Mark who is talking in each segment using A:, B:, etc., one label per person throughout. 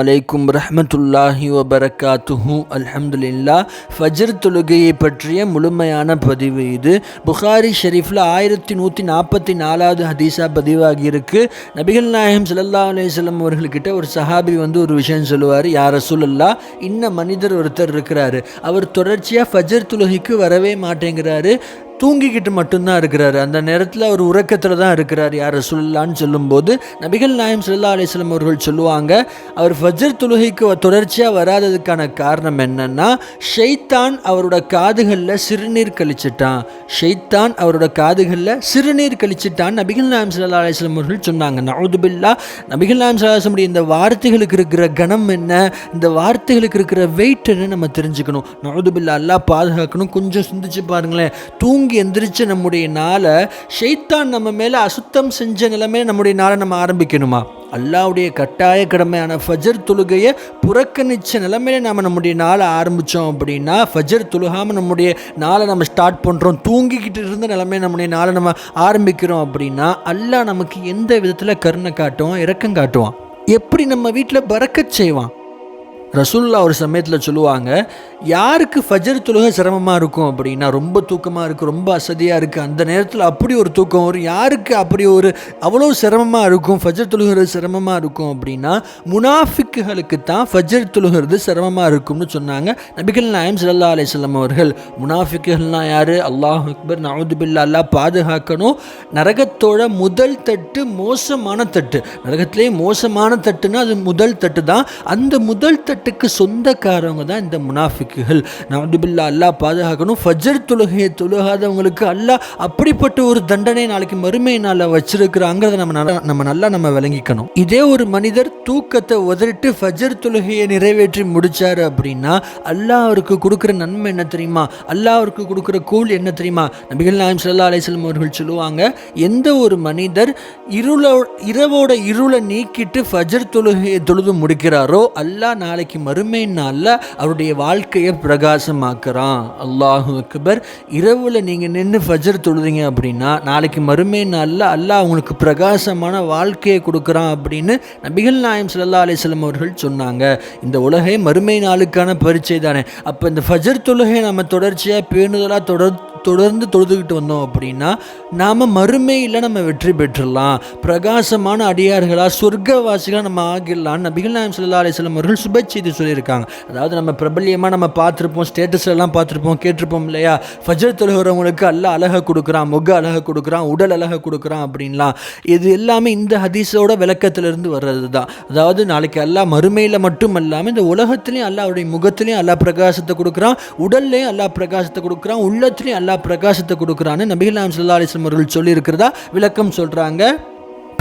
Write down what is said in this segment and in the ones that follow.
A: அலைக்கும் ரஹமத்துல்லாஹி வபரகாத்துஹு. அல்ஹம்துலில்லா ஃபஜர் தொழுகையை பற்றிய முழுமையான பதிவு இது. புகாரி ஷெரீஃபில் ஆயிரத்தி நூற்றி நாற்பத்தி நாலாவது ஹதீஸாக பதிவாகியிருக்கு. நபிகள் நாயகம் ஸல்லல்லாஹு அலையம் அவர்கள்கிட்ட ஒரு சஹாபி வந்து ஒரு விஷயம் சொல்லுவார். யார் ரசூலுல்லா இன்ன மனிதர் ஒருத்தர் இருக்கிறாரு. அவர் தொடர்ச்சியாக ஃபஜர் தொழுகைக்கு வரவே மாட்டேங்கிறாரு. தூங்கிக்கிட்டு மட்டும்தான் இருக்கிறாரு. அந்த நேரத்தில் அவர் உறக்கத்தில் தான் இருக்கிறார். யார் சொல்லலான்னு சொல்லும்போது நபிகள் நாயம் சுல்லா அலிஸ்லாம் அவர்கள் சொல்லுவாங்க அவர் ஃபஜர் தொழுகைக்கு தொடர்ச்சியாக வராததுக்கான காரணம் என்னன்னா ஷெய்தான் அவரோட காதுகளில் சிறுநீர் கழிச்சிட்டான். ஷெய்தான் அவரோட காதுகளில் சிறுநீர் கழிச்சிட்டான். நபிகள் நாயம் சுல்லா அலிஸ்லாம் அவர்கள் சொன்னாங்க நவுதுபில்லா நபிகள் நாயம் சல்லாஹமுடைய இந்த வார்த்தைகளுக்கு இருக்கிற கணம் என்ன இந்த வார்த்தைகளுக்கு இருக்கிற வெயிட் என்ன நம்ம தெரிஞ்சுக்கணும். நவுதுபில்லா எல்லாம் பாதுகாக்கணும். கொஞ்சம் சிந்திச்சு பாருங்களேன். தூங்கி எந்திரிச்ச நம்முடைய நாளை ஷெய்தான் நம்ம மேலே அசுத்தம் செஞ்ச நிலைமையில நம்முடைய நாளை நம்ம ஆரம்பிக்கணுமா? அல்லாவுடைய கட்டாய கடமையான ஃபஜர் தொழுகையை புறக்கணிச்ச நிலைமையில நம்ம நம்முடைய நாளை ஆரம்பித்தோம் அப்படின்னா ஃபஜர் தொழுகாமல் நம்முடைய நாளை நம்ம ஸ்டார்ட் பண்ணுறோம் தூங்கிக்கிட்டு இருந்த நிலைமையை நம்முடைய நாளை நம்ம ஆரம்பிக்கிறோம் அப்படின்னா அல்லாஹ் நமக்கு எந்த விதத்தில் கருணை காட்டுவான் இரக்கம் காட்டுவான்? எப்படி நம்ம வீட்டில் பறக்கச் செய்வான்? ரசூல்லா ஒரு சமயத்தில் சொல்லுவாங்க யாருக்கு ஃபஜர் தொழுக சிரமமாக இருக்கும்? அப்படின்னா ரொம்ப தூக்கமாக இருக்குது ரொம்ப அசதியாக இருக்குது அந்த நேரத்தில் அப்படி ஒரு தூக்கம் வரும். யாருக்கு அப்படி ஒரு அவ்வளோ சிரமமாக இருக்கும்? ஃபஜர் தொழுகிறது சிரமமாக இருக்கும்? அப்படின்னா முனாஃபிக்குகளுக்கு தான் ஃபஜர் தொழுகிறது சிரமமாக இருக்கும்னு சொன்னாங்க நபிகள் நாயம் சல்லா அலிஸ்லாம் அவர்கள். முனாஃபிக்குகள்னா யார்? அல்லாஹ் அக்பர் நவுதுபில்லா அல்லா பாதுகாக்கணும். நரகத்தோட முதல் தட்டு மோசமான தட்டு. நரகத்திலே மோசமான தட்டுன்னா அது முதல் தட்டு தான். அந்த முதல் தட்டுக்கு சொந்தக்காரவங்க தான் இந்த முனாஃபிக்குகள். நவதுபில்லா அல்லாஹ் பாதுகாக்கணும். ஃபஜர் தொழுகையை தொழுகாதவங்களுக்கு அல்லாஹ் அப்படிப்பட்ட ஒரு தண்டனை நாளைக்கு மறுமை நாளில் வச்சிருக்கிறாங்கிறத நம்ம நல்லா நம்ம நல்லா நம்ம விளங்கிக்கணும். இதே ஒரு மனிதர் தூக்கத்தை உதறிட்டு ஃபஜர் தொழுகையை நிறைவேற்றி முடித்தார் அப்படின்னா அல்லாஹ் அவருக்கு கொடுக்குற நன்மை என்ன தெரியுமா? அல்லாஹ் அவருக்கு கொடுக்குற கூல் என்ன தெரியுமா? நபிகள் நாயம் சல்லா அலிஸ்லம் அவர்கள் சொல்லுவாங்க எந்த ஒரு மனிதர் இருளோ இரவோட இருளை நீக்கிட்டு ஃபஜர் தொழுகையை தொழுது முடிக்கிறாரோ அல்லாஹ் நாளைக்கு மறுமை நாளில் அவருடைய வாழ்க்கையை பிரகாசமாக்குறான். அல்லாஹு அக்பர். இரவில் நீங்கள் நின்று ஃபஜர் தொழுதீங்க அப்படின்னா நாளைக்கு மறுமை நாளில் அல்லாஹ் உங்களுக்கு பிரகாசமான வாழ்க்கையை கொடுக்குறான் அப்படின்னு நபிகள் நாயம் சல்லா அலிஸ்லம் அவர்கள் சொன்னாங்க. இந்த உலகை மறுமை நாளுக்கான பரீட்சை தானே அப்போ இந்த ஃபஜர் தொழுகை நம்ம தொடர்ச்சியாக பேணுதலாக தொடர் தொடர்ந்து தொழுதுகிட்டு வந்தோம் அப்படின்னா நாம் மறுமையில் நம்ம வெற்றி பெற்றுடலாம். பிரகாசமான அடியார்களாக சொர்க்கவாசிகளாக நம்ம ஆகிடலாம். நபிகள் நாயம் சல்லா அலிஸ்லாம் அவர்கள் சுப செய்தி சொல்லியிருக்காங்க. அதாவது நம்ம பிரபல்யமாக நம்ம பார்த்துருப்போம் ஸ்டேட்டஸ்லாம் பார்த்துருப்போம் கேட்டிருப்போம் இல்லையா? ஃபஜர் தொழுகிறவங்களுக்கு அல்ல அழகை கொடுக்குறான் முக அழகை கொடுக்குறான் உடல் அழகை கொடுக்குறான் அப்படின்லாம். இது எல்லாமே இந்த ஹதீஸோட விளக்கத்திலிருந்து வர்றது தான் அதாவது நாளைக்கு அல்லா மறுமையில் மட்டும் இல்லாமல் இந்த உலகத்துலேயும் அல்லாஹ் முகத்துலேயும் அல்லா பிரகாசத்தை கொடுக்குறான் உடல்லையும் அல்லாஹ் பிரகாசத்தை கொடுக்குறான் உள்ளத்துலேயும் அல்லா பிரகாசத்தை கொடுக்குறான்னு நபிகலாம் சொல்லா அலிஸ்லம் அவர்கள் சொல்லியிருக்கிறதா? விளக்கம் சொல்கிறாங்க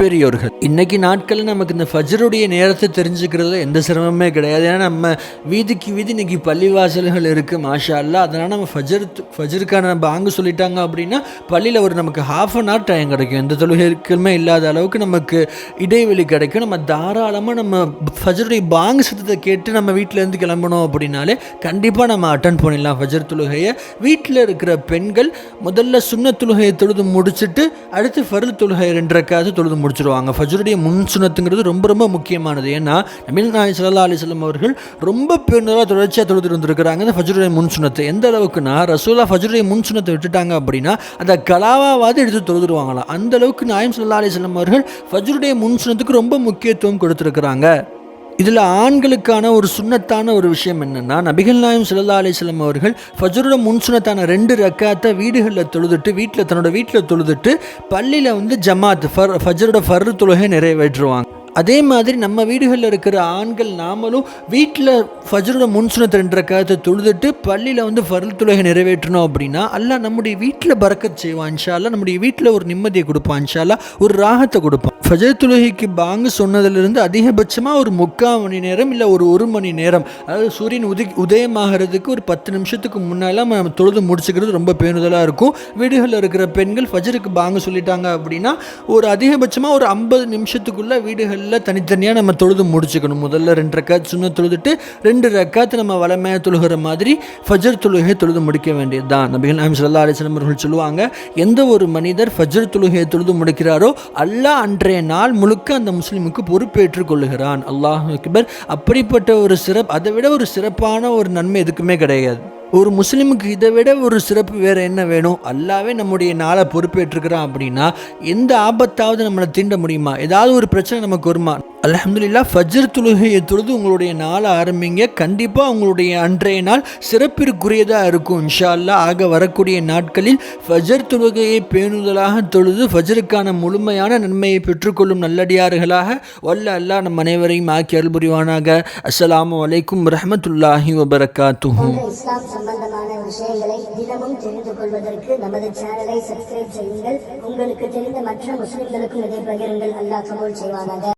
A: பெரியோர்கள் இன்னைக்கு நாட்களில் நமக்கு இந்த ஃபஜருடைய நேரத்தை தெரிஞ்சுக்கிறதுல எந்த சிரமமே கிடையாது. ஏன்னா நம்ம வீதிக்கு வீதி இன்னைக்கு பள்ளிவாசல்கள் இருக்குது மாஷா அல்லா அதனால் நம்ம ஃபஜர் ஃபஜருக்கான பாங்கு சொல்லிட்டாங்க அப்படின்னா பள்ளியில் ஒரு நமக்கு ஹாஃப் அன் ஹவர் டைம் கிடைக்கும். எந்த தொழுகைக்குமே இல்லாத அளவுக்கு நமக்கு இடைவெளி கிடைக்கும். நம்ம தாராளமாக நம்ம ஃபஜருடைய பாங்கு சத்தத்தை கேட்டு நம்ம வீட்டிலேருந்து கிளம்பணும் அப்படின்னாலே கண்டிப்பாக நம்ம அட்டன் பண்ணிடலாம். ஃபஜர் தொழுகையை. வீட்டில் இருக்கிற பெண்கள் முதல்ல சுண்ண தொழுகையை தொழுது முடிச்சுட்டு அடுத்து ஃபருள் தொழுகை ரெண்டு தொழுது முடிச்சிருவாங்க. ஃபஜருடைய முன் சுனத்துங்கிறது ரொம்ப ரொம்ப முக்கியமானது. ஏன்னா நபில் நாய் சல்லா அலிஸ்லாம் அவர்கள் ரொம்ப பெருந்தளவாக தொடர்ச்சியாக தொழுது இருந்திருக்கிறாங்க இந்த ஃபஜருடைய முன் சுனத்தை எந்த அளவுக்குன்னா ரசூலா ஃபஜருடைய முன் சுனத்தை விட்டுட்டாங்க அப்படின்னா அந்த கலாவாவது எடுத்து தொழுதுருவாங்களாம். அந்த அளவுக்கு நாயம் சல்லா அலிஸ்லாம் அவர்கள் ஃபஜருடைய முன் சுனத்துக்கு ரொம்ப முக்கியத்துவம் கொடுத்துருக்குறாங்க. இதில் ஆண்களுக்கான ஒரு சுண்ணத்தான ஒரு விஷயம் என்னென்னா நபிகள் நாயம் சுல்லா அலிஸ்லாம் அவர்கள் ஃபஜரோட முன் சுண்ணத்தான ரெண்டு ரக்காத்தை வீடுகளில் தொழுதுட்டு வீட்டில் தன்னோட வீட்டில் தொழுதுட்டு பள்ளியில் வந்து ஜமாத் ஃபர் ஃபஜரோட ஃபர் தொழுகை நிறைவேற்றுவாங்க. அதே மாதிரி நம்ம வீடுகளில் இருக்கிற ஆண்கள் நாமளும் வீட்டில் ஃபஜரோட முன்சுனத்தை ரெண்டு ரக்காத்தை தொழுதுட்டு பள்ளியில் வந்து ஃபர்ல் தொழுகை நிறைவேற்றணும் அப்படின்னா அல்லாஹ் நம்முடைய வீட்டில் பறக்க செய்வான் இன்ஷால்லா நம்முடைய வீட்டில் ஒரு நிம்மதியை கொடுப்பான் இன்ஷால்லா ஒரு ராகத்தை கொடுப்பான். ஃபஜர் துலகிக்கு பாங்கு சொன்னதிலிருந்து அதிகபட்சமாக ஒரு முக்கால் மணி நேரம் இல்லை ஒரு ஒரு மணி நேரம். அதாவது சூரியன் உதி உதயமாகிறதுக்கு ஒரு பத்து நிமிஷத்துக்கு முன்னாலாம் நம்ம தொழுது முடிச்சுக்கிறது ரொம்ப பேணுதலாக இருக்கும். வீடுகளில் இருக்கிற பெண்கள் ஃபஜருக்கு பாங்கு சொல்லிட்டாங்க அப்படின்னா ஒரு அதிகபட்சமாக ஒரு ஐம்பது நிமிஷத்துக்குள்ளே வீடுகளில் தனித்தனியாக நம்ம தொழுது முடிச்சுக்கணும். முதல்ல ரெண்டு ரக்காத் சுண்ண தொழுதுட்டு ரெண்டு ரக்காத்து நம்ம வளமையாக தொழுகிற மாதிரி ஃபஜர் தொழுகை தொழுது முடிக்க வேண்டியது தான் நபிகள் நாயம் சல்லா அலிஸ்லாம் அவர்கள் சொல்லுவாங்க எந்த ஒரு மனிதர் ஃபஜர் தொழுகையை தொழுது முடிக்கிறாரோ அல்லாஹ் அன்றைய நாள் முழுக்க அந்த முஸ்லீமுக்கு பொறுப்பேற்றுக் கொள்ளுகிறான். அல்லாஹ் அக்பர். அப்படிப்பட்ட ஒரு சிறப்பு அதை விட ஒரு சிறப்பான ஒரு நன்மை எதுக்குமே கிடையாது. ஒரு முஸ்லீமுக்கு இதை விட ஒரு சிறப்பு வேறு என்ன வேணும்? அல்லாவே நம்முடைய நாளை பொறுப்பேற்றுக்கிறான் அப்படின்னா எந்த ஆபத்தாவது நம்மளை தீண்ட முடியுமா? ஏதாவது ஒரு பிரச்சனை நமக்கு வருமா? அலமதுல்லா ஃபஜ்ர் தொழுகையை தொழுது உங்களுடைய நாளை ஆரம்பிங்க. கண்டிப்பாக உங்களுடைய அன்றைய நாள் சிறப்பிற்குரியதாக இருக்கும். இன்ஷா அல்லாஹ் ஆக வரக்கூடிய நாட்களில் ஃபஜர் தொழுகையை பேணுதலாக தொழுது ஃபஜருக்கான முழுமையான நன்மையை பெற்றுக்கொள்ளும் நல்லடியார்களாக வல்ல அல்லா நம் அனைவரையும் ஆக்கி அருள் புரிவானாக. அஸ்ஸலாமு வலைக்கும் ரஹமத்துல்லாஹி வபரகாத்துஹு.
B: இஸ்லாம் சம்பந்தமான விஷயங்களை தினமும் தெரிந்து கொள்வதற்கு நமது சேனலை சப்ஸ்கிரைப் செய்யுங்கள். உங்களுக்கு தெரிந்த மற்ற முஸ்லிம்களுக்கும் இதை பகிருங்கள். அல்லாஹ் கபூல் செய்வானாக.